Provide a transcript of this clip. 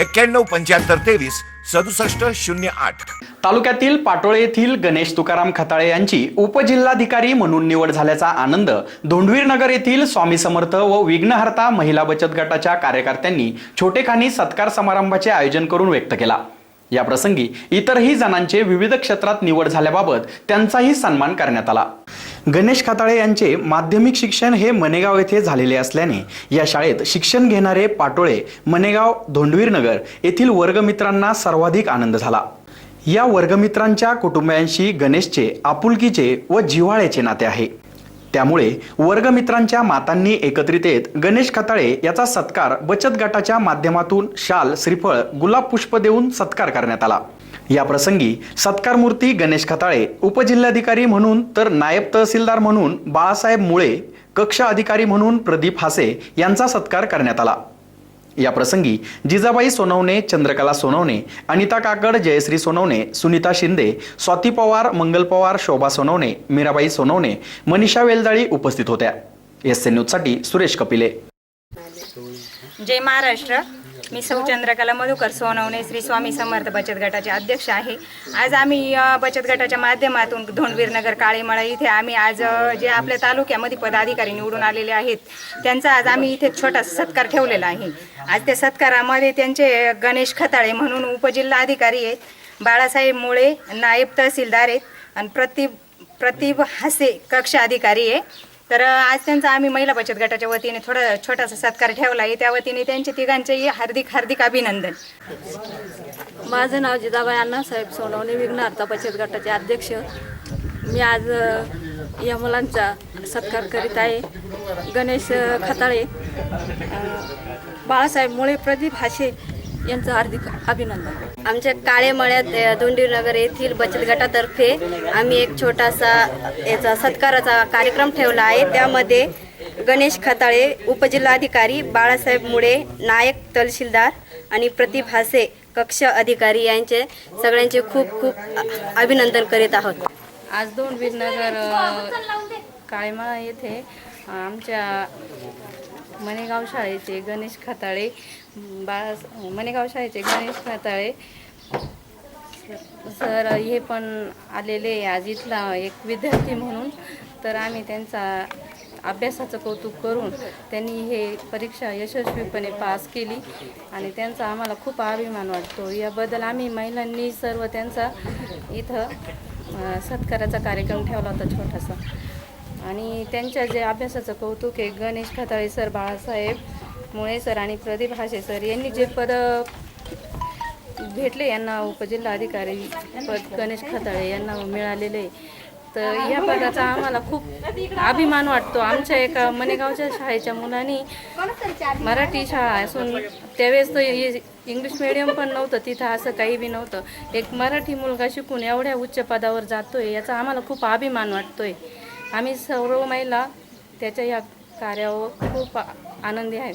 एक्क्याण्णव पंच्याहत्तर तेवीस सदुसष्ट शून्य आठ. तालुक्यातील पाटोळे येथील गणेश तुकाराम खताळे यांची उपजिल्हाधिकारी म्हणून निवड झाल्याचा आनंद धोंडवीर नगर येथील स्वामी समर्थ व विघ्नहर्ता महिला बचत गटाच्या कार्यकर्त्यांनी छोटेखानी सत्कार समारंभाचे आयोजन करून व्यक्त केला. या प्रसंगी इतरही जणांचे विविध क्षेत्रात निवड झाल्याबाबत त्यांचाही सन्मान करण्यात आला. गणेश खाताळे यांचे माध्यमिक शिक्षण हे मनेगाव येथे झालेले असल्याने या शाळेत शिक्षण घेणारे पाटोळे मनेगाव धोंडवीरनगर येथील वर्गमित्रांना सर्वाधिक आनंद झाला. या वर्गमित्रांच्या कुटुंबियांशी गणेशचे आपुलकीचे व जिव्हाळ्याचे नाते आहे. त्यामुळे वर्गमित्रांच्या मातांनी एकत्रित येत गणेश खताळे याचा सत्कार बचत गटाच्या माध्यमातून शाल श्रीफळ गुलाब पुष्प देऊन सत्कार करण्यात आला. या प्रसंगी सत्कार मूर्ती गणेश खताळे उपजिल्हाधिकारी म्हणून तर नायब तहसीलदार म्हणून बाळासाहेब मुळे कक्ष अधिकारी म्हणून प्रदीप हासे यांचा सत्कार करण्यात आला. या प्रसंगी जिजाबाई सोनवणे चंद्रकला सोनवणे अनिता काकड जयश्री सोनवणे सुनीता शिंदे स्वाती पवार मंगल पवार शोभा सोनवणे मीराबाई सोनवणे मनीषा वेलजाळी उपस्थित होत्या. एस एन न्यूजसाठी सुरेश कपिले. जय महाराष्ट्र. मी सौ चंद्रकला मधुकर सोनवणे श्री स्वामी समर्थ बचत गटाचे अध्यक्ष आहे. आज आम्ही बचत गटाच्या माध्यमातून धोंडवीरनगर काळेमळा इथे आम्ही आज जे आपल्या तालुक्यामध्ये पदाधिकारी निवडून आलेले आहेत त्यांचा आज आम्ही इथे छोटा सत्कार ठेवलेला आहे. आज त्या सत्कारामध्ये त्यांचे गणेश खताळे म्हणून उपजिल्हाधिकारी आहेत बाळासाहेब मुळे नायब तहसीलदार आहेत आणि प्रति प्रतिभ हासे कक्ष अधिकारी आहे. तर आज त्यांचा आम्ही महिला बचत गटाच्या वतीने थोडा छोटासा सत्कार ठेवला आहे त्या वतीने त्यांचे तिघांचेही हार्दिक हार्दिक अभिनंदन. माझं नाव जिजाबाई अण्णासाहेब सोनवणे. विघ्नार्था बचत गटाचे अध्यक्ष. मी आज या मुलांचा सत्कार करीत आहे. गणेश खताळे बाळासाहेब मुळे प्रदीप हाशे यांचं हार्दिक अभिनंदन. आमच्या काळे मळ्यात दोंडीनगर येथील बचत गटातर्फे आम्ही एक छोटासा याचा सत्काराचा कार्यक्रम ठेवला आहे. त्यामध्ये गणेश खताळे उपजिल्हाधिकारी बाळासाहेब मुळे नायक तहसीलदार आणि प्रतिभ हासे कक्ष अधिकारी यांचे सगळ्यांचे खूप खूप अभिनंदन करीत आहोत. आज दोन वीरनगर काळेमाळा येथे आमच्या मनेगाव शाळेचे गणेश खताळे बाळा मनेगाव शाळेचे गणेश खताळे सर हे पण आलेले आहे आज इथला एक विद्यार्थी म्हणून. तर आम्ही त्यांचा अभ्यासाचं कौतुक करून त्यांनी हे परीक्षा यशस्वीपणे पास केली आणि त्यांचा आम्हाला खूप अभिमान वाटतो. याबद्दल आम्ही महिलांनी सर्व त्यांचा इथं सत्काराचा कार्यक्रम ठेवला होता छोटासा. आणि त्यांच्या जे अभ्यासाचं कौतुक आहे गणेश खताळे सर बाळासाहेब मुळे सर आणि प्रदीप हाशे सर यांनी जे पद भेटले यांना उपजिल्हाधिकारी पद गणेश खताळे यांना मिळालेले आहे. तर या पदाचा आम्हाला खूप अभिमान वाटतो. आमच्या एका मनेगावच्या शाळेच्या मुलांनी मराठी शाळा असून त्यावेळेस तर इंग्लिश मिडियम पण नव्हतं तिथं असं काही बी नव्हतं. एक मराठी मुलगा शिकून एवढ्या उच्च पदावर जातोय याचा आम्हाला खूप अभिमान वाटतोय. आम्ही सर्व महिला त्याच्या या कार्यावर खूप आनंदी आहे